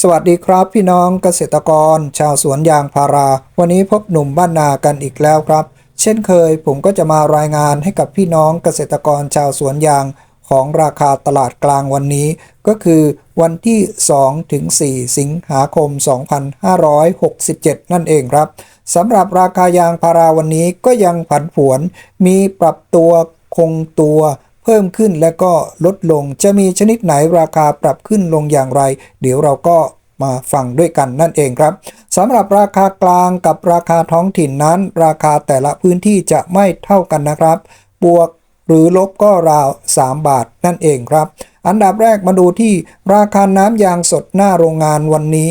สวัสดีครับพี่น้องเกษตรกร ชาวสวนยางพารา วันนี้พบหนุ่มบ้านนากันอีกแล้วครับ เช่นเคยผมก็จะมารายงานให้กับพี่น้องเกษตรกรชาวสวนยางของราคาตลาดกลางวันนี้ ก็คือวันที่ 2 ถึง 4 สิงหาคม 2567 นั่นเองครับสำหรับราคายางพาราวันนี้ก็ยังผันผวน มีปรับตัวคงตัว เพิ่มขึ้นและก็ลดลงจะมีชนิดไหนราคาปรับขึ้นลงอย่างไร เดี๋ยวเราก็มาฟังด้วยกันนั่นเองครับสำหรับราคากลางกับราคาท้องถิ่นนั้น ราคาแต่ละพื้นที่จะไม่เท่ากันนะครับ บวกหรือลบก็ราว 3 บาทนั่นเองครับ อันดับแรกมาดูที่ราคาน้ำยางสดหน้าโรงงานวันนี้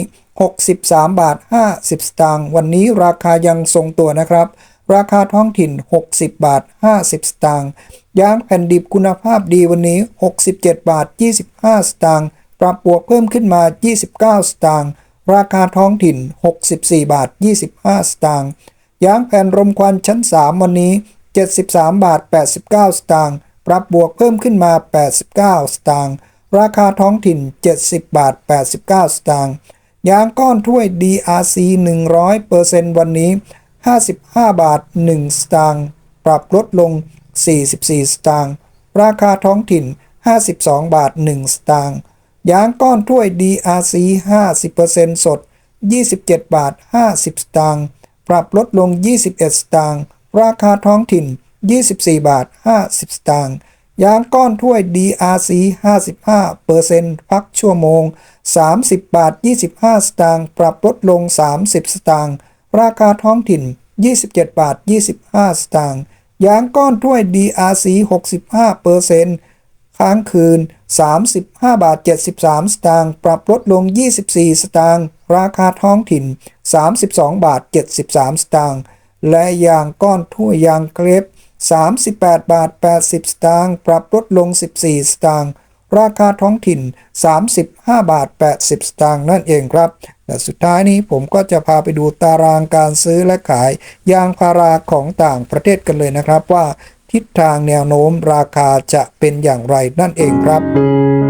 63 บาท 50 สตางค์วันนี้ราคายังทรงตัวนะครับ ราคาท้องถิ่น 60 บาท 50 สตางค์ยางแผ่นดิบคุณภาพดีวันนี้ 67 บาท 25 สตางค์ปรับบวกเพิ่มขึ้นมา 29 สตางค์ราคาท้องถิ่น 64 บาท 25 สตางค์ยางแผ่นรมควันชั้น 3 วันนี้ 73 บาท 89 สตางค์ปรับบวกเพิ่มขึ้นมา 89 สตางค์ราคาท้องถิ่น 70 บาท 89 สตางค์ยางก้อนถ้วย DRC 100%วันนี้ 55 บาท 1 สตางค์ปรับลดลง 44 สตางค์ราคาท้องถิ่น 52 บาท 1 สตางค์ยางก้อนถ้วย DRC 50%สด 27 บาท 50 สตางค์ปรับลดลง 21 สตางค์ราคาท้องถิ่น 24 บาท 50 สตางค์ยางก้อนถ้วย DRC 55%พักชั่วโมง 30 บาท 25 สตางค์ปรับลดลง 30 สตางค์ ราคาท้องถิ่น 27 บาท 25 สตางค์ยางก้อนถ้วย DRC 65%ค้างคืน 35 บาท 73 สตางค์ปรับลดลง 24 สตางค์ราคาท้องถิ่น 32 บาท 73 สตางค์และยางก้อนถ้วยยางเกรฟ38 บาท 80 สตางค์ปรับลดลง 14 สตางค์ราคาท้องถิ่น 35 บาท 80 สตางค์นั่นเองครับ และสุดท้ายนี้ผมก็จะพาไปดูตารางการซื้อและขายยางพาราของต่างประเทศกันเลยนะครับว่าทิศทางแนวโน้มราคาจะเป็นอย่างไรนั่นเองครับ